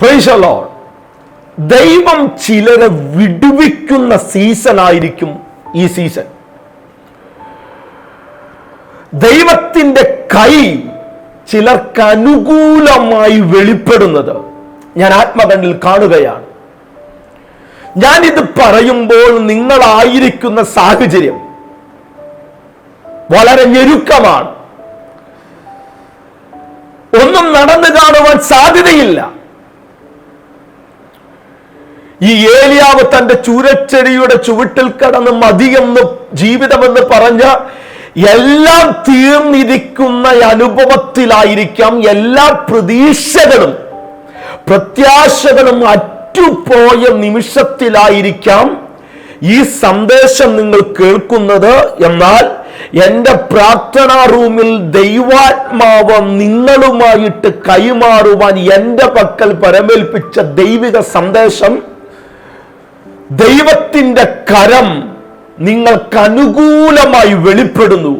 പ്രൈസലോ ദൈവം ചിലരെ വിടുവിക്കുന്ന സീസൺ ആയിരിക്കും ഈ സീസൺ. ദൈവത്തിന്റെ കൈ ചിലർക്ക് അനുകൂലമായി വെളിപ്പെടുന്നത് ഞാൻ ആത്മകണ്ണിൽ കാണുകയാണ്. ഞാൻ ഇത് പറയുമ്പോൾ നിങ്ങളായിരിക്കുന്ന സാഹചര്യം വളരെ ഞെരുക്കമാണ്. ഒന്നും നടന്നു കാണുവാൻ സാധ്യതയില്ല. ഈ ഏലിയാവ് തന്റെ ചൂരച്ചെടിയുടെ ചുവട്ടിൽ കടന്ന് മതിയെന്ന് ജീവിതമെന്ന് പറഞ്ഞ എല്ലാം തീർന്നിരിക്കുന്ന അനുഭവത്തിലായിരിക്കാം എല്ലാ പ്രതീക്ഷകളും. പ്രത്യാശകളും അറ്റുപോയ നിമിഷത്തിലായിരിക്കാം ഈ സന്ദേശം നിങ്ങൾ കേൾക്കുന്നത്. എന്നാൽ എന്റെ പ്രാർത്ഥനാ റൂമിൽ ദൈവാത്മാവ് നിങ്ങളുമായിട്ട് കൈമാറുവാൻ എന്റെ പക്കൽ പരമേൽപ്പിച്ച ദൈവിക സന്ദേശം ദൈവത്തിന്റെ കരം നിങ്ങൾക്ക് അനുകൂലമായി വെളിപ്പെടുന്നു.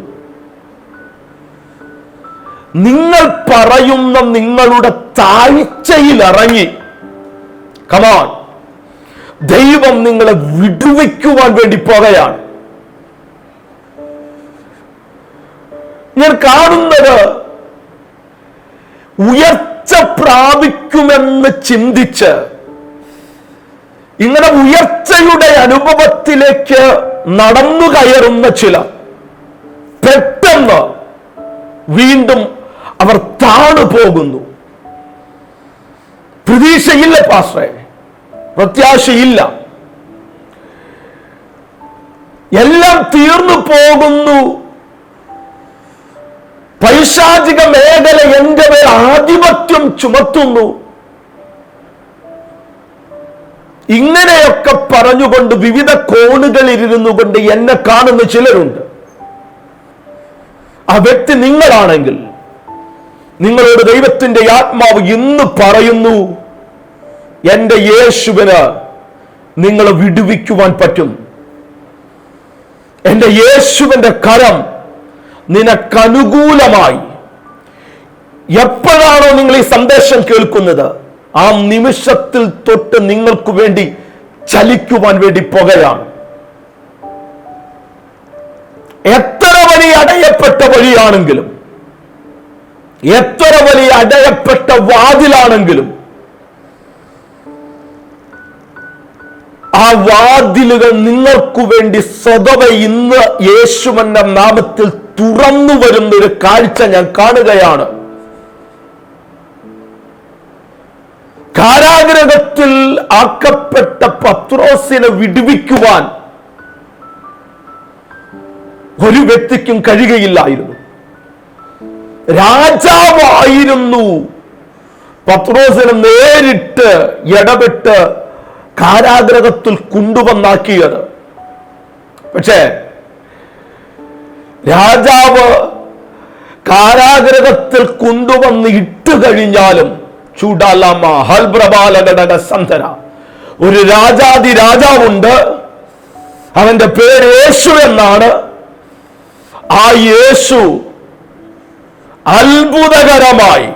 നിങ്ങൾ പറയുന്ന നിങ്ങളുടെ താഴ്ചയിൽ ഇറങ്ങി കമാൺ ദൈവം നിങ്ങളെ വിടുവയ്ക്കുവാൻ വേണ്ടി പോകുകയാണ് ഞാൻ കാണുന്നത് ഉയർച്ച പ്രാപിക്കുമെന്ന് ചിന്തിച്ച് ഇങ്ങനെ ഉയർച്ചയുടെ അനുഭവത്തിലേക്ക് നടന്നു കയറുന്ന ചില പെട്ടെന്ന് വീണ്ടും അവർ താണു പോകുന്നു. പ്രതീക്ഷയില്ല പാസ്റ്ററെ. പ്രത്യാശയില്ല. എല്ലാം തീർന്നു പോകുന്നു. പൈശാചിക മേഖല എന്റെ മേൽ ആധിപത്യം ചുമത്തുന്നു. ഇങ്ങനെയൊക്കെ പറഞ്ഞുകൊണ്ട് വിവിധ കോണുകളിൽ ഇരുന്നു കൊണ്ട് എന്നെ കാണുന്ന ചിലരുണ്ട്. ആ വ്യക്തി നിങ്ങളാണെങ്കിൽ നിങ്ങളോട് ദൈവത്തിന്റെ ആത്മാവ് ഇന്ന് പറയുന്നു എന്റെ യേശുവിന് നിങ്ങളെ വിടുവിക്കുവാൻ പറ്റും. എന്റെ യേശുവിന്റെ കരം നിനക്കനുകൂലമായി. എപ്പോഴാണോ നിങ്ങൾ ഈ സന്ദേശം കേൾക്കുന്നത്? ആ നിമിഷത്തിൽ തൊട്ട് നിങ്ങൾക്ക് വേണ്ടി ചലിക്കുവാൻ വേണ്ടി പുകയാണ്. എത്ര വലിയ അടയപ്പെട്ട വഴിയാണെങ്കിലും എത്ര വലിയ അടയപ്പെട്ട വാതിലാണെങ്കിലും ആ വാതിലുകൾ നിങ്ങൾക്കു വേണ്ടി സ്വതവ ഇന്ന് യേശുവന്റെ നാമത്തിൽ തുറന്നു വരുന്ന ഒരു കാഴ്ച ഞാൻ കാണുകയാണ്. കാരാഗ്രഹത്തിൽ ആക്കപ്പെട്ട പത്രോസിനെ വിടുവിക്കുവാൻ ഒരു വ്യക്തിക്കും കഴിയുകയില്ലായിരുന്നു. രാജാവായിരുന്നു. പത്രോസിനെ നേരിട്ട് ഇടപെട്ട് കാരാഗ്രഹത്തിൽ കൊണ്ടുവന്നാക്കിയത്. പക്ഷേ രാജാവ് കാരാഗ്രഹത്തിൽ കൊണ്ടുവന്ന് ഇട്ട് കഴിഞ്ഞാലും ചൂടാലമ്മ ഹൽബ്രബാലഘടക സന്ധന. ഒരു രാജാതി രാജാവുണ്ട്. അവന്റെ പേര് യേശു എന്നാണ്. ആ യേശു അത്ഭുതകരമായി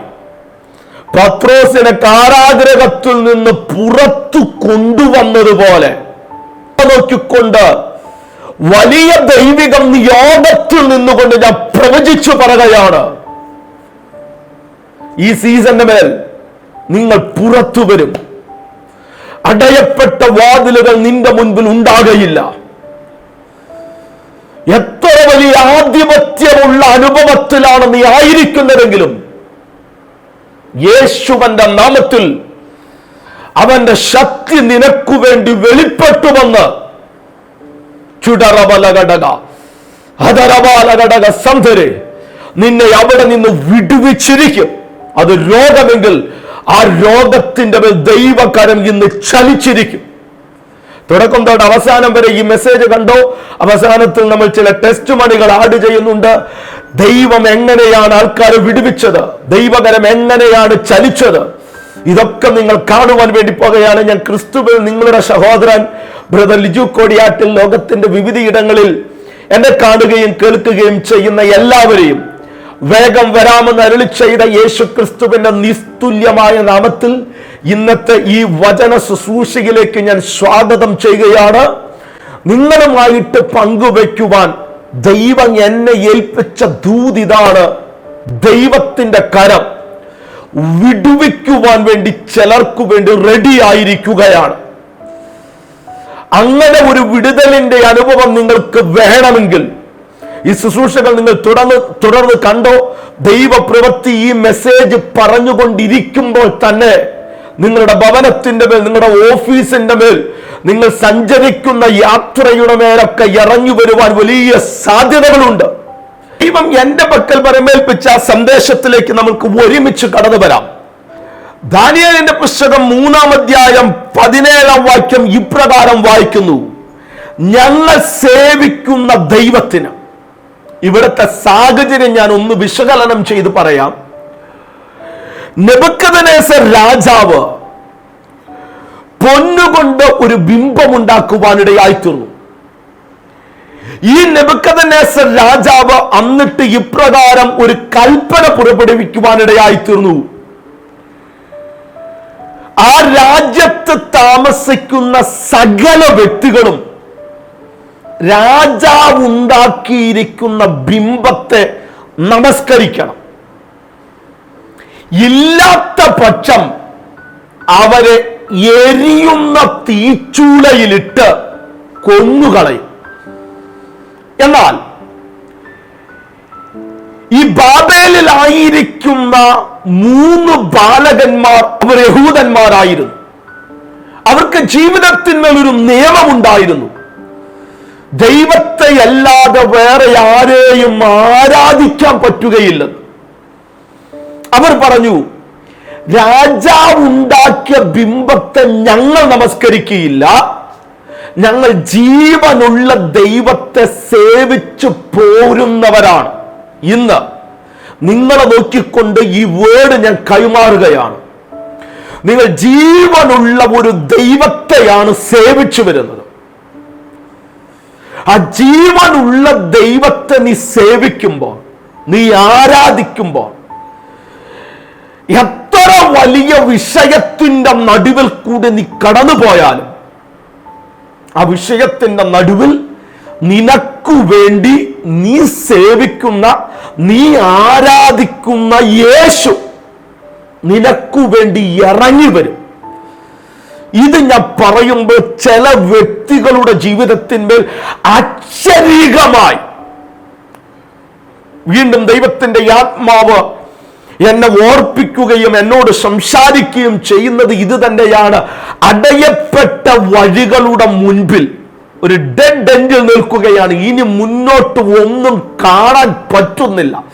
പത്രോസിനെ കാരാഗ്രഹത്തിൽ നിന്ന് പുറത്തു കൊണ്ടുവന്നതുപോലെ നോക്കിക്കൊണ്ട് വലിയ ദൈവികം നിയോഗത്തിൽ നിന്നുകൊണ്ട് ഞാൻ പ്രവചിച്ചു പറയുകയാണ്. ഈ സീസന്റെ മേൽ നിങ്ങൾ പുറത്തു വരും. അടയപ്പെട്ട വാതിലുകൾ നിന്റെ മുൻപിൽ ഉണ്ടാകയില്ല. എത്ര വലിയ ആധിപത്യമുള്ള അനുഭവത്തിലാണ് നീ ആയിരിക്കുന്നതെങ്കിലും യേശുവന്റെ നാമത്തിൽ അവന്റെ ശക്തി നിനക്കു വേണ്ടി വെളിപ്പെട്ടുവന്ന് ചുടറബലഘടക ഹതരബാലഘടക സന്ധരെ നിന്നെ അവിടെ നിന്ന് വിടുവിച്ചിരിക്കും. അത് രോഗമെങ്കിൽ ആ രോഗത്തിന്റെ മേൽ ദൈവകരം ഇന്ന് ചലിച്ചിരിക്കും തുടക്കം തൊട്ട് അവസാനം വരെ ഈ മെസ്സേജ് കണ്ടോ? അവസാനത്തിൽ നമ്മൾ ചില ടെസ്റ്റ് മണികൾ ആഡ് ചെയ്യുന്നുണ്ട്. ദൈവം എങ്ങനെയാണ് ആൾക്കാരെ വിടുവിച്ചത്? ദൈവകരം എങ്ങനെയാണ് ചലിച്ചത്? ഇതൊക്കെ നിങ്ങൾ കാണുവാൻ വേണ്ടി പോകുകയാണ്. ഞാൻ ക്രിസ്തുവിൽ നിങ്ങളുടെ സഹോദരൻ ബ്രദർ ലിജു കോടിയാട്ടിൽ ലോകത്തിന്റെ വിവിധ ഇടങ്ങളിൽ എന്നെ കാണുകയും കേൾക്കുകയും ചെയ്യുന്ന എല്ലാവരെയും വേഗം വരാമെന്ന് അരുളി ചെയ്ത യേശു ക്രിസ്തുവിന്റെ നിസ്തുല്യമായ നാമത്തിൽ ഇന്നത്തെ ഈ വചന ശുശ്രൂഷയിലേക്ക് ഞാൻ സ്വാഗതം ചെയ്യുകയാണ്. നിങ്ങളുമായിട്ട് പങ്കുവെക്കുവാൻ ദൈവം എന്നെ ഏൽപ്പിച്ച ദൂതിതാണ് ദൈവത്തിന്റെ കരം വിടുവിക്കുവാൻ വേണ്ടി ചിലർക്കു വേണ്ടി റെഡി ആയിരിക്കുകയാണ്. അങ്ങനെ ഒരു വിടുതലിന്റെ അനുഭവം നിങ്ങൾക്ക് വേണമെങ്കിൽ ഈ ശുശ്രൂഷകൾ നിങ്ങൾ തുടർന്ന് തുടർന്ന് കണ്ടോ? ദൈവപ്രവൃത്തി ഈ മെസ്സേജ് പറഞ്ഞുകൊണ്ടിരിക്കുമ്പോൾ തന്നെ നിങ്ങളുടെ ഭവനത്തിന്റെ മേൽ നിങ്ങളുടെ ഓഫീസിന്റെ മേൽ നിങ്ങൾ സഞ്ചരിക്കുന്ന യാത്രയുടെ മേലൊക്കെ ഇറങ്ങി വരുവാൻ വലിയ സാധ്യതകളുണ്ട്. ദൈവം എന്റെ പക്കൽ വരമേൽപ്പിച്ച ആ സന്ദേശത്തിലേക്ക് നമുക്ക് ഒരുമിച്ച് കടന്നു വരാം. ദാനിയലിന്റെ പുസ്തകം മൂന്നാം അധ്യായം പതിനേഴാം വാക്യം ഇപ്രകാരം വായിക്കുന്നു. ഞങ്ങൾ സേവിക്കുന്ന ദൈവത്തിന് ഇവിടുത്തെ സാഹചര്യം ഞാൻ ഒന്ന് വിശകലനം ചെയ്ത് പറയാം. നെബുക്കദനേസർ രാജാവ് പൊന്നുകൊണ്ട് ഒരു ബിംബമുണ്ടാക്കുവാനിടയായിത്തീർന്നു. ഈ നെബുക്കദനേസർ രാജാവ് അന്നിട്ട് ഇപ്രകാരം ഒരു കൽപ്പന പുറപ്പെടുവിക്കുവാനിടയായിത്തീർന്നു. ആ രാജ്യത്ത് താമസിക്കുന്ന സകല വ്യക്തികളും രാജാവ് ഉണ്ടാക്കിയിരിക്കുന്ന ബിംബത്തെ നമസ്കരിക്കണം. ഇല്ലാത്ത പക്ഷം അവരെ എരിയുന്ന തീച്ചൂളയിലിട്ട് കൊന്നുകളയും. എന്നാൽ ഈ ബാബേലിലായിരിക്കുന്ന മൂന്ന് ബാലകന്മാർ അവർ യഹൂദന്മാരായിരുന്നു. അവർക്ക് ജീവിതത്തിന്മേൽ ഒരു നിയമമുണ്ടായിരുന്നു. ദൈവത്തെ അല്ലാതെ വേറെ ആരെയും ആരാധിക്കാൻ പറ്റുകയില്ല. അവർ പറഞ്ഞു രാജാവ് ഉണ്ടാക്കിയ ബിംബത്തെ ഞങ്ങൾ നമസ്കരിക്കുകയില്ല ഞങ്ങൾ ജീവനുള്ള ദൈവത്തെ സേവിച്ചു പോരുന്നവരാണ്. ഇന്ന് നിങ്ങളെ നോക്കിക്കൊണ്ട് ഈ വേർഡ് ഞാൻ കൈമാറുകയാണ്. നിങ്ങൾ ജീവനുള്ള ഒരു ദൈവത്തെയാണ് സേവിച്ചു വരുന്നത്. ആ ജീവനുള്ള ദൈവത്തെ നീ സേവിക്കുമ്പോൾ നീ ആരാധിക്കുമ്പോൾ എത്ര വലിയ വിഷയത്തിന്റെ നടുവിൽ കൂടി നീ കടന്നു പോയാലും ആ വിഷയത്തിന്റെ നടുവിൽ നിനക്കു വേണ്ടി നീ സേവിക്കുന്ന നീ ആരാധിക്കുന്ന യേശു നിനക്കു വേണ്ടി ഇറങ്ങി വരും. ഇത് ഞാൻ പറയുമ്പോൾ ചില വ്യക്തികളുടെ ജീവിതത്തിന്മേൽ അക്ഷരീകമായി വീണ്ടും ദൈവത്തിന്റെ ആത്മാവ് എന്നെ ഓർപ്പിക്കുകയും എന്നോട് സംസാരിക്കുകയും ചെയ്യുന്നത് ഇത് തന്നെയാണ്. അടയപ്പെട്ട വഴികളുടെ മുൻപിൽ ഒരു ഡെഡ് എൻഡിൽ നിൽക്കുകയാണ്. ഇനി മുന്നോട്ട് ഒന്നും കാണാൻ പറ്റുന്നില്ല.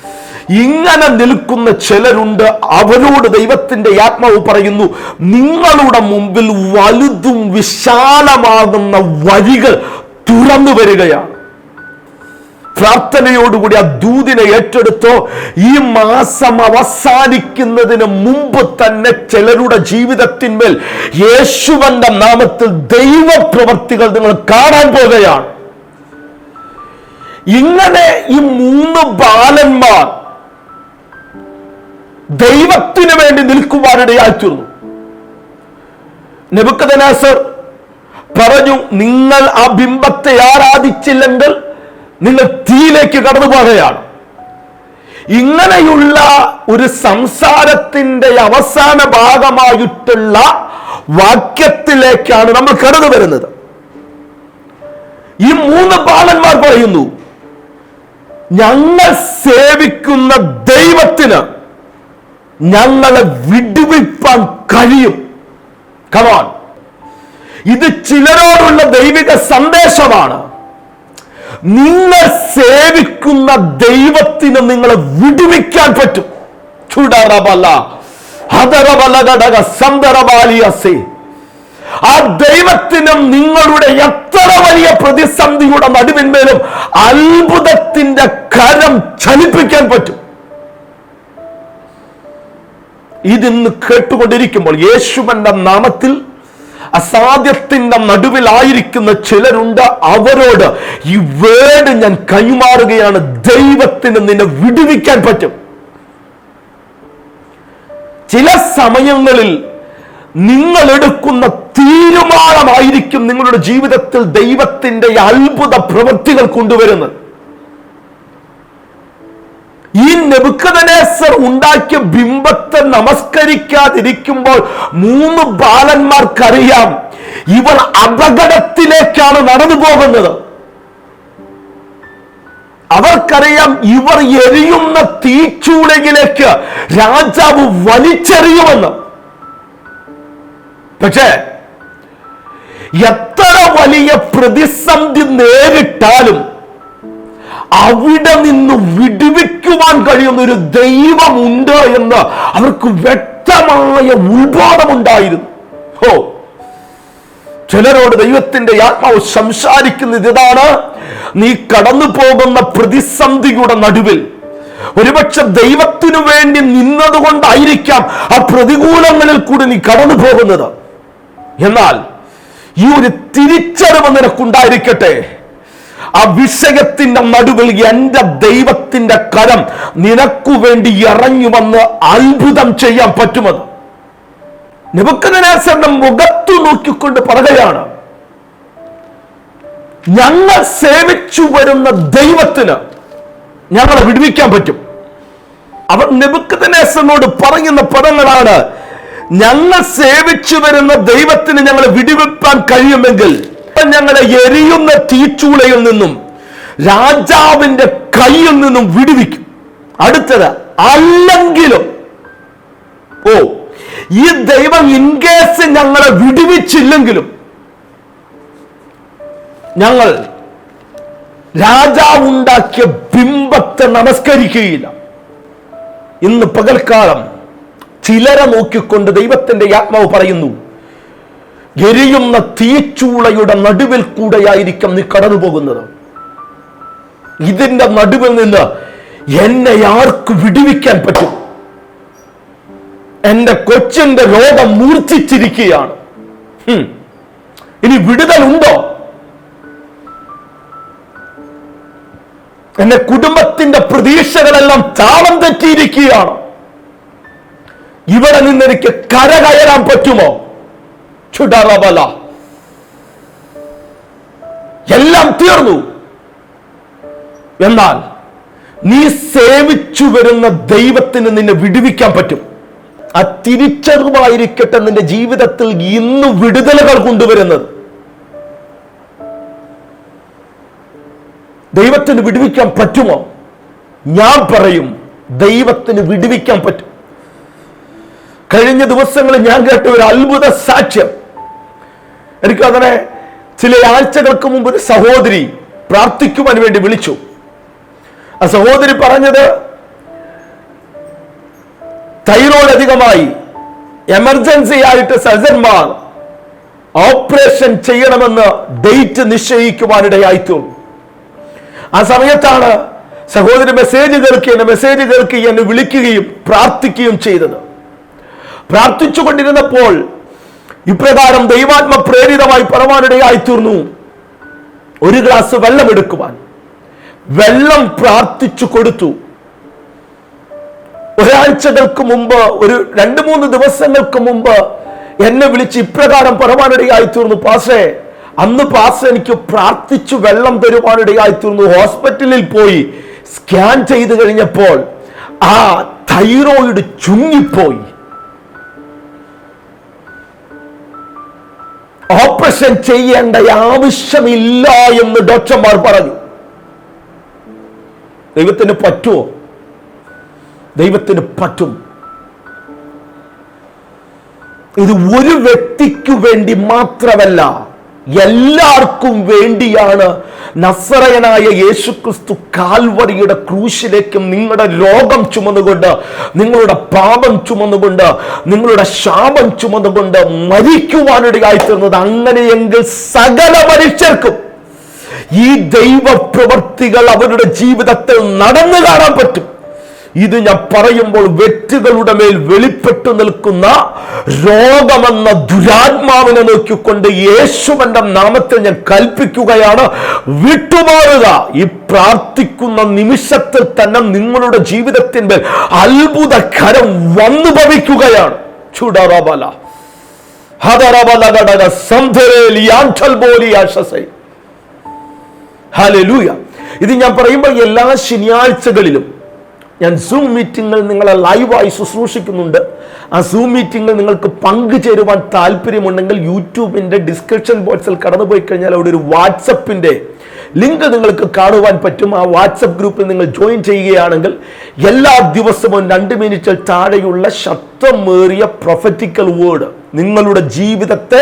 ഇങ്ങനെ നിൽക്കുന്ന ചിലരുണ്ട്. അവരോട് ദൈവത്തിന്റെ ആത്മാവ് പറയുന്നു നിങ്ങളുടെ മുമ്പിൽ വലുതും വിശാലമാകുന്ന വഴികൾ തുറന്നു വരികയാണ്. പ്രാർത്ഥനയോടുകൂടി ആ ദൂതിനെ ഏറ്റെടുത്തോ ഈ മാസം അവസാനിക്കുന്നതിന് മുമ്പ് തന്നെ ചിലരുടെ ജീവിതത്തിന്മേൽ യേശുവന്റെ നാമത്തിൽ ദൈവപ്രവർത്തികൾ നിങ്ങൾ കാണാൻ പോകുകയാണ് ഇങ്ങനെ ഈ മൂന്ന് ബാലന്മാർ ദൈവത്തിന് വേണ്ടി നിൽക്കുവാനിടയായി തീർന്നു. നെബുക്കദനാസർ പറഞ്ഞു നിങ്ങൾ ആ ബിംബത്തെ ആരാധിച്ചില്ലെങ്കിൽ നിങ്ങൾ തീയിലേക്ക് കടന്നു പോകുകയാണ് ഇങ്ങനെയുള്ള ഒരു സംസാരത്തിന്റെ അവസാന ഭാഗമായിട്ടുള്ള വാക്യത്തിലേക്കാണ് നമ്മൾ കടന്നു വരുന്നത്. ഈ മൂന്ന് ബാലന്മാർ പറയുന്നു ഞങ്ങൾ സേവിക്കുന്ന ദൈവത്തിന് ഞങ്ങളെ വിടുവിപ്പാൻ കഴിയും. കമാൻ ഇത് ചിലരോടുള്ള ദൈവിക സന്ദേശമാണ്. നിങ്ങൾ സേവിക്കുന്ന ദൈവത്തിന് നിങ്ങളെ വിടുവിക്കാൻ പറ്റും. ആ ദൈവത്തിനും നിങ്ങളുടെ എത്ര വലിയ പ്രതിസന്ധിയുടെ നടുവിന്മേലും അത്ഭുതത്തിന്റെ കരം ചലിപ്പിക്കാൻ പറ്റും. ഇതിന്ന് കേട്ടുകൊണ്ടിരിക്കുമ്പോൾ യേശുവന്റെ നാമത്തിൽ അസാധ്യത്തിന്റെ നടുവിലായിരിക്കുന്ന ചിലരുണ്ട്. അവരോട് ഈ വേട് ഞാൻ കൈമാറുകയാണ്. ദൈവത്തിന് നിന്നെ വിടുവിക്കാൻ പറ്റും. ചില സമയങ്ങളിൽ നിങ്ങൾ എടുക്കുന്ന തീരുമാനമായിരിക്കും നിങ്ങളുടെ ജീവിതത്തിൽ ദൈവത്തിന്റെ അത്ഭുത പ്രവൃത്തികൾ കൊണ്ടുവരുന്നത്. ഈ നെബുക്കദനേസർ ഉണ്ടാക്കിയ ബിംബത്തെ നമസ്കരിക്കാതിരിക്കുമ്പോൾ മൂന്ന് ബാലന്മാർക്കറിയാം. ഇവർ അപകടത്തിലേക്കാണ് നടന്നു പോകുന്നത്. അവർക്കറിയാം ഇവർ എരിയുന്ന തീച്ചൂളയിലേക്ക് രാജാവ് വലിച്ചെറിയുമെന്ന്. പക്ഷേ എത്ര വലിയ പ്രതിസന്ധി നേരിട്ടാലും അവിടെ നിന്ന് വിടുവിക്കുവാൻ കഴിയുന്ന ഒരു ദൈവമുണ്ട് എന്ന് അവർക്ക് വ്യക്തമായ ഉത്ബോധമുണ്ടായിരുന്നു. ഓ ചിലരോട് ദൈവത്തിന്റെ ആത്മാവ് സംസാരിക്കുന്നത് ഇതാണ്. നീ കടന്നു പോകുന്ന പ്രതിസന്ധിയുടെ നടുവിൽ ഒരുപക്ഷെ ദൈവത്തിനു വേണ്ടി നിന്നതുകൊണ്ടായിരിക്കാം ആ പ്രതികൂലങ്ങളിൽ കൂടി നീ കടന്നു പോകുന്നത്. എന്നാൽ ഈ ഒരു തിരിച്ചറിവ് നിനക്കുണ്ടായിരിക്കട്ടെ. ആ വിഷയത്തിന്റെ നടുവിൽ എന്റെ ദൈവത്തിന്റെ കരം നിനക്കു വേണ്ടി ഇറങ്ങി വന്ന് അത്ഭുതം ചെയ്യാൻ പറ്റുമെന്ന് നെബുക്കദനേസറിന്റെ മുഖത്തു നോക്കിക്കൊണ്ട് പറയുകയാണ് ഞങ്ങൾ സേവിച്ചു വരുന്ന ദൈവത്തിന് ഞങ്ങളെ വിടുവിക്കാൻ പറ്റും. അവർ നെബുക്കദനേസറിനോട് പറയുന്ന പദങ്ങളാണ് ഞങ്ങൾ സേവിച്ചു വരുന്ന ദൈവത്തിന് ഞങ്ങളെ വിടുവിപ്പാൻ കഴിയുമെങ്കിൽ ഞങ്ങളെ എരിയുന്ന തീച്ചൂളയിൽ നിന്നും രാജാവിന്റെ കയ്യിൽ നിന്നും വിടുവിക്കും. അടുത്തത് അല്ലെങ്കിലും ഓ ഈ ദൈവം ഇൻകേസ് ഞങ്ങളെ വിടുവിച്ചില്ലെങ്കിലും ഞങ്ങൾ രാജാവുണ്ടാക്കിയ ബിംബത്തെ നമസ്കരിക്കുകയില്ല. ഇന്ന് പകൽക്കാലം ചിലരെ നോക്കിക്കൊണ്ട് ദൈവത്തിന്റെ ആത്മാവ് പറയുന്നു എരിയുന്ന തീച്ചൂളയുടെ നടുവിൽ കൂടെയായിരിക്കും നീ കടന്നു പോകുന്നത് ഇതിന്റെ നടുവിൽ നിന്ന് എന്നെ ആർക്ക് വിടുവിക്കാൻ പറ്റും? എന്റെ കൊച്ചിന്റെ രോഗം മൂർച്ഛിച്ചിരിക്കുകയാണ്. ഇനി വിടുതൽ ഉണ്ടോ? എന്റെ കുടുംബത്തിന്റെ പ്രതീക്ഷകളെല്ലാം താളം തെറ്റിയിരിക്കുകയാണ്. ഇവിടെ നിന്ന് എനിക്ക് പറ്റുമോ? എല്ലാം തീർന്നു. എന്നാൽ നീ സേവിച്ചു വരുന്ന ദൈവത്തിന് നിന്നെ വിടുവിക്കാൻ പറ്റും. ആ തിരിച്ചറിവായിരിക്കട്ടെ നിന്റെ ജീവിതത്തിൽ ഇന്ന് വിടുതലുകൾ കൊണ്ടുവരുന്നത്. ദൈവത്തിന് വിടുവിക്കാൻ പറ്റുമോ? ഞാൻ പറയും ദൈവത്തിന് വിടുവിക്കാൻ പറ്റും. കഴിഞ്ഞ ദിവസങ്ങളിൽ ഞാൻ കേട്ട ഒരു അത്ഭുത സാക്ഷ്യം. എനിക്കങ്ങനെ ചില ആഴ്ചകൾക്ക് മുമ്പ് ഒരു സഹോദരി പ്രാർത്ഥിക്കുവാൻ വേണ്ടി വിളിച്ചു. ആ സഹോദരി പറഞ്ഞത് തൈറോയ്ഡ് അധികമായി എമർജൻസി ആയിട്ട് സർജന്മാർ ഓപ്പറേഷൻ ചെയ്യണമെന്ന് ഡേറ്റ് നിശ്ചയിക്കുവാനിടയായി തീർന്നു ആ സമയത്താണ് സഹോദരി മെസ്സേജ് കേൾക്കി എന്നെ മെസ്സേജ് കേൾക്കി എന്നെ വിളിക്കുകയും പ്രാർത്ഥിക്കുകയും ചെയ്തത്. പ്രാർത്ഥിച്ചുകൊണ്ടിരുന്നപ്പോൾ ഇപ്രകാരം ദൈവാത്മ പ്രേരിതമായി പറവാനിടയായി തീർന്നു ഒരു ഗ്ലാസ് വെള്ളം എടുക്കുവാൻ. വെള്ളം പ്രാർത്ഥിച്ചു കൊടുത്തു. ഒരാഴ്ചകൾക്ക് മുമ്പ് ഒരു രണ്ട് മൂന്ന് ദിവസങ്ങൾക്ക് മുമ്പ് എന്നെ വിളിച്ച് ഇപ്രകാരം പറവാനിടയായി തീർന്നു പാസേ അന്ന് പാസ് എനിക്ക് പ്രാർത്ഥിച്ചു വെള്ളം തരുവാനിടയായി തീർന്നു ഹോസ്പിറ്റലിൽ പോയി സ്കാൻ ചെയ്ത് കഴിഞ്ഞപ്പോൾ ആ തൈറോയിഡ് ചുങ്ങിപ്പോയി. ഓപ്പറേഷൻ ചെയ്യേണ്ട ആവശ്യമില്ല എന്ന് ഡോക്ടർമാർ പറഞ്ഞു. ദൈവത്തിന് പറ്റുമോ? ദൈവത്തിന് പറ്റും. ഇത് ഒരു വ്യക്തിക്ക് വേണ്ടി മാത്രമല്ല എല്ലാവർക്കും വേണ്ടിയാണ് നസറയനായ യേശുക്രിസ്തു കാൽവറിയുടെ ക്രൂശിലേക്കും നിങ്ങളുടെ ലോകം ചുമന്നുകൊണ്ട് നിങ്ങളുടെ പാപം ചുമന്നുകൊണ്ട് നിങ്ങളുടെ ശാപം ചുമന്നുകൊണ്ട് മരിക്കുവാനിടയായി തീർന്നത് അങ്ങനെയെങ്കിൽ സകല മനുഷ്യർക്കും ഈ ദൈവ പ്രവർത്തികൾ അവരുടെ ജീവിതത്തിൽ നടന്നു കാണാൻ പറ്റും. ഇത് ഞാൻ പറയുമ്പോൾ വെറ്റുകളുടെ മേൽ വെളിപ്പെട്ടു നിൽക്കുന്ന രോഗമെന്ന ദുരാത്മാവിനെ നോക്കിക്കൊണ്ട് യേശുവന്റെ നാമത്തിൽ ഞാൻ കൽപ്പിക്കുകയാണ്. വിട്ടുമാറുക ഈ പ്രാർത്ഥിക്കുന്ന നിമിഷത്തിൽ തന്നെ നിങ്ങളുടെ ജീവിതത്തിന്മേൽ അത്ഭുതകരം വന്നു ഭവിക്കുകയാണ്. ചുടറബല. ഹദറബല ഘടക സംധരേലിയാഞ്ചൽ പോലിയാശസൈ ഹാലൂയ ഇത് ഞാൻ പറയുമ്പോൾ എല്ലാ ശനിയാഴ്ചകളിലും ഞാൻ സൂം മീറ്റിങ്ങിൽ നിങ്ങളെ ലൈവായി ശുശ്രൂഷിക്കുന്നുണ്ട്. ആ സൂം മീറ്റിങ്ങിൽ നിങ്ങൾക്ക് പങ്കുചേരുവാൻ താല്പര്യമുണ്ടെങ്കിൽ യൂട്യൂബിന്റെ ഡിസ്ക്രിപ്ഷൻ ബോക്സിൽ കടന്നുപോയി കഴിഞ്ഞാൽ അവിടെ ഒരു വാട്സപ്പിന്റെ ലിങ്ക് നിങ്ങൾക്ക് കാണുവാൻ പറ്റും. ആ വാട്സപ്പ് ഗ്രൂപ്പിൽ നിങ്ങൾ ജോയിൻ ചെയ്യുകയാണെങ്കിൽ എല്ലാ ദിവസവും രണ്ട് മിനിറ്റിൽ താഴെയുള്ള ശബ്ദമേറിയ പ്രൊഫറ്റിക്കൽ വേർഡ് നിങ്ങളുടെ ജീവിതത്തെ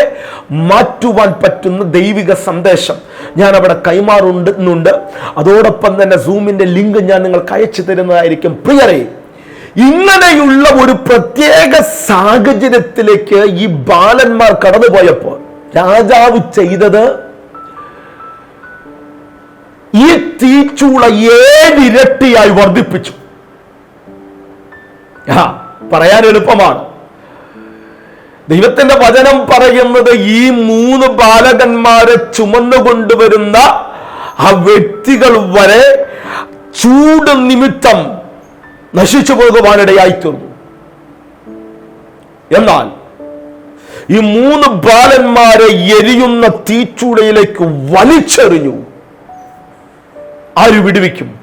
മാറ്റുവാൻ പറ്റുന്ന ദൈവിക സന്ദേശം ഞാൻ അവിടെ കൈമാറുന്നുണ്ട് അതോടൊപ്പം തന്നെ സൂമിന്റെ ലിങ്ക് ഞാൻ നിങ്ങൾക്ക് അയച്ചു തരുന്നതായിരിക്കും. പ്രിയരെ ഇങ്ങനെയുള്ള ഒരു പ്രത്യേക സാഹചര്യത്തിലേക്ക് ഈ ബാലന്മാർ കടന്നുപോയപ്പോൾ രാജാവ് ചെയ്തത് ഈ തീച്ചൂള ഏഴിരട്ടിയായി വർദ്ധിപ്പിച്ചു? പറയാൻ എളുപ്പമാണ്. ദൈവത്തിന്റെ വചനം പറയുന്നത് ഈ മൂന്ന് ബാലകന്മാരെ ചുമന്നുകൊണ്ടുവരുന്ന ആ വ്യക്തികൾ വരെ ചൂട് നിമിത്തം നശിച്ചു പോകുവാനിടയായി തീർന്നു എന്നാൽ ഈ മൂന്ന് ബാലന്മാരെ എരിയുന്ന തീച്ചൂടയിലേക്ക് വലിച്ചെറിഞ്ഞു. ആര് വിടുവിക്കും?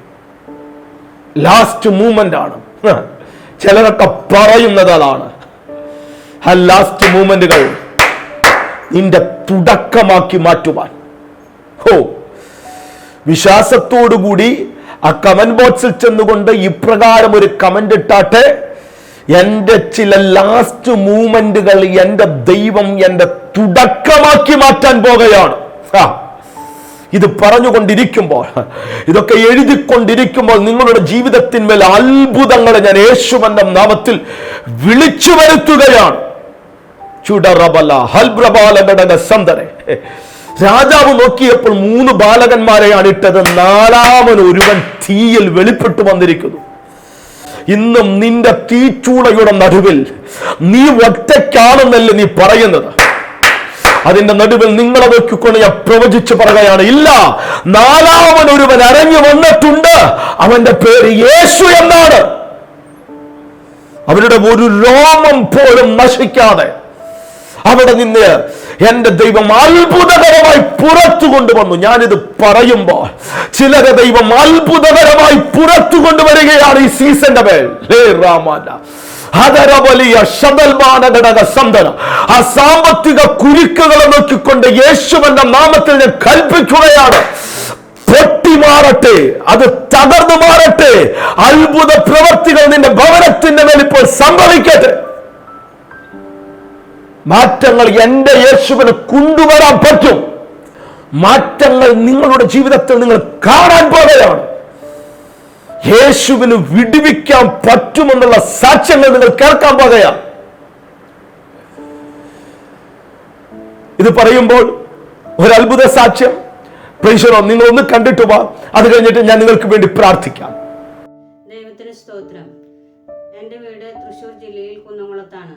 ലാസ്റ്റ് മൂമെന്റ് ആണ്. ചിലരൊക്കെ പറയുന്നത് അതാണ്. ആ ലാസ്റ്റ് മൂമെന്റുകൾ നിന്റെ തുടക്കമാക്കി മാറ്റുവാൻ. ഹോ. വിശ്വാസത്തോടുകൂടി ആ കമന്റ് ബോക്സിൽ ചെന്നുകൊണ്ട് ഇപ്രകാരം ഒരു കമന്റ് ഇട്ടാട്ടെ. എന്റെ ചില ലാസ്റ്റ് മൂമെന്റുകൾ എന്റെ ദൈവം എന്റെ തുടക്കമാക്കി മാറ്റാൻ പോകുകയാണ് ആ ഇത് പറഞ്ഞുകൊണ്ടിരിക്കുമ്പോൾ ഇതൊക്കെ എഴുതിക്കൊണ്ടിരിക്കുമ്പോൾ നിങ്ങളുടെ ജീവിതത്തിന്മേൽ അത്ഭുതങ്ങളെ ഞാൻ യേശുവന്റെ നാമത്തിൽ വിളിച്ചു വരുത്തുകയാണ്. രാജാവ് നോക്കിയപ്പോൾ മൂന്ന് ബാലകന്മാരെയാണ് ഇട്ടത്. നാലാമൻ ഒരുവൻ തീയിൽ വെളിപ്പെട്ടു വന്നിരിക്കുന്നു. ഇന്നും നിന്റെ തീച്ചൂളയുടെ നടുവിൽ നീ ഒറ്റയ്ക്കാണെന്നല്ലേ നീ പറയുന്നത്? അതിന്റെ നടുവിൽ നിങ്ങളെ നോക്കിക്കൊണ്ട് ഞാൻ പ്രവചിച്ചു പറയുകയാണ് ഇല്ല നാലാമൻ ഒരുവൻ അരഞ്ഞു വന്നിട്ടുണ്ട്. അവന്റെ പേര് യേശു എന്നാണ്. അവരുടെ ഒരു രോമം പോലും നശിക്കാതെ അവിടെ നിന്ന് എന്റെ ദൈവം അത്ഭുതകരമായി പുറത്തു കൊണ്ടുവന്നു ഞാനിത് പറയുമ്പോൾ ചിലരെ ദൈവം അത്ഭുതകരമായി പുറത്തു കൊണ്ടുവരികയാണ് ഈ സീസന്റെ മേൽ. ഹേ അതരവലിയ ശതൽമാനഘടക സന്തനം ആ സാമ്പത്തിക കുരുക്കുകളെ നോക്കിക്കൊണ്ട് യേശുവിന്റെ നാമത്തിൽ ഞാൻ കൽപ്പിക്കുകയാണ്. പൊട്ടി മാറട്ടെ അത് തകർന്നു മാറട്ടെ. അത്ഭുത പ്രവർത്തികൾ നിന്റെ ഭവനത്തിന്റെ മേൽ ഇപ്പോൾ സംഭവിക്കട്ടെ. മാറ്റങ്ങൾ എന്റെ യേശുവിന് കൊണ്ടുവരാൻ പറ്റും. മാറ്റങ്ങൾ നിങ്ങളുടെ ജീവിതത്തിൽ നിങ്ങൾ കാണാൻ പോകുകയാണ്. യേശുവിന് വിടുവിക്കാൻ പറ്റുമെന്നുള്ള സാക്ഷ്യങ്ങൾ നിങ്ങൾ കേൾക്കാൻ പാകയാ ഇത് പറയുമ്പോൾ ഒരു അത്ഭുത സാക്ഷ്യം പ്രേക്ഷകരോ നിങ്ങൾ ഒന്ന് കണ്ടിട്ട് വാ. അത് കഴിഞ്ഞിട്ട് ഞാൻ നിങ്ങൾക്ക് വേണ്ടി പ്രാർത്ഥിക്കാം. ദൈവത്തിന് സ്തോത്രം. എന്റെ വീട് തൃശ്ശൂർ ജില്ലയിൽ കുന്നംകുളത്താണ്.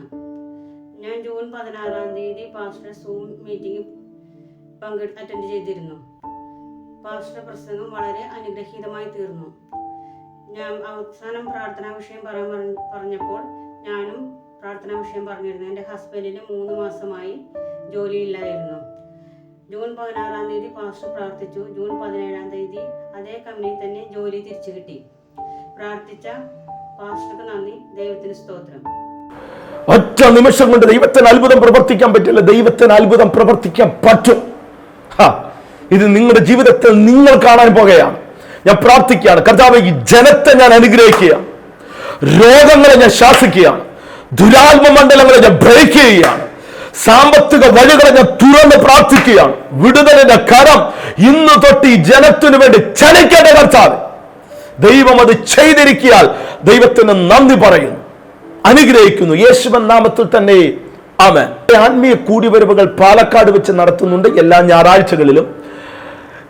ഞാൻ ജൂൺ പതിനാറാം തീയതി പാസ്റ്റർ സൂം മീറ്റിംഗ് പങ്കെ അറ്റൻഡ് ചെയ്തിരുന്നു. പാസ്റ്റർ പ്രസംഗം വളരെ അനുഗ്രഹീതമായി തീർന്നു. ഞാൻ അവസാനം പ്രാർത്ഥനാ വിഷയം പറയാൻ പറഞ്ഞപ്പോൾ ഞാനും പ്രാർത്ഥനാ വിഷയം പറഞ്ഞിരുന്നു. എന്റെ ഹസ്ബൻഡിന് മൂന്ന് മാസമായി ജോലിയില്ലായിരുന്നു. ജൂൺ പതിനാറാം തീയതി പാസ്റ്റർ പ്രാർത്ഥിച്ചു. ജൂൺ പതിനേഴാം തീയതി അതേ കമ്പനിയിൽ തന്നെ ജോലി തിരിച്ചു കിട്ടി. പ്രാർത്ഥിച്ച പാസ്റ്റർക്ക് നന്ദി. ദൈവത്തിന് സ്തോത്രം. ഒറ്റ നിമിഷം കൊണ്ട് ദൈവത്തിന് അത്ഭുതം പ്രവർത്തിക്കാൻ പറ്റില്ല. ദൈവത്തിന് അത്ഭുതം പ്രവർത്തിക്കാൻ പറ്റും. ഇത് നിങ്ങളുടെ ജീവിതത്തിൽ നിങ്ങൾ കാണാൻ പോകുകയാണ്. ഞാൻ പ്രാർത്ഥിക്കുകയാണ്. കർത്താവ് ഈ ജനത്തെ ഞാൻ അനുഗ്രഹിക്കുക രോഗങ്ങളെ ഞാൻ ശാസിക്കുകയാണ്. ദുരാത്മ മണ്ഡലങ്ങളെ ഞാൻ ബ്രേക്ക് ചെയ്യുകയാണ്. സാമ്പത്തിക വഴികളെ ഞാൻ തുറന്ന് പ്രാർത്ഥിക്കുകയാണ്. വിടുതലിന്റെ കരം ഇന്ന് തൊട്ട് ഈ ജനത്തിനു വേണ്ടി ചലിക്കേണ്ട കർത്താവ്. ദൈവം അത് ചെയ്തിരിക്കിയാൽ ദൈവത്തിന് നന്ദി പറയുന്നു. അനുഗ്രഹിക്കുന്നു. യേശുവൻ നാമത്തിൽ തന്നെ. ആമേൻ. ആത്മീയ കൂടിവരവുകൾ പാലക്കാട് വെച്ച് നടത്തുന്നുണ്ട് എല്ലാ ഞായറാഴ്ചകളിലും.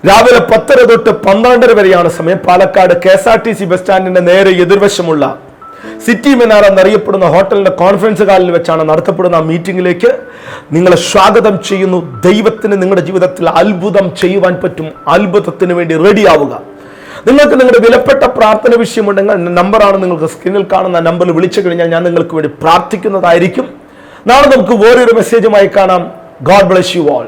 രാവിലെ പത്തര തൊട്ട് പന്ത്രണ്ടര വരെയാണ് സമയം. Palakkad K S R T C bus സ്റ്റാൻഡിന്റെ നേരെ എതിർവശമുള്ള സിറ്റി മിനാർ എന്നറിയപ്പെടുന്ന ഹോട്ടലിന്റെ കോൺഫറൻസ് ഹാളിൽ വെച്ചാണ് നടത്തപ്പെടുന്ന മീറ്റിംഗിലേക്ക് നിങ്ങളെ സ്വാഗതം ചെയ്യുന്നു. ദൈവത്തിന് നിങ്ങളുടെ ജീവിതത്തിൽ അത്ഭുതം ചെയ്യുവാൻ പറ്റും. അത്ഭുതത്തിന് വേണ്ടി റെഡിയാവുക. നിങ്ങൾക്ക് നിങ്ങളുടെ വിലപ്പെട്ട പ്രാർത്ഥന വിഷയമുണ്ടെങ്കിൽ നമ്പറാണ് നിങ്ങൾക്ക് സ്ക്രീനിൽ കാണുന്ന നമ്പറിൽ വിളിച്ചു കഴിഞ്ഞാൽ ഞാൻ നിങ്ങൾക്ക് വേണ്ടി പ്രാർത്ഥിക്കുന്നതായിരിക്കും. നാളെ നമുക്ക് വേറൊരു മെസ്സേജുമായി കാണാം. God bless you all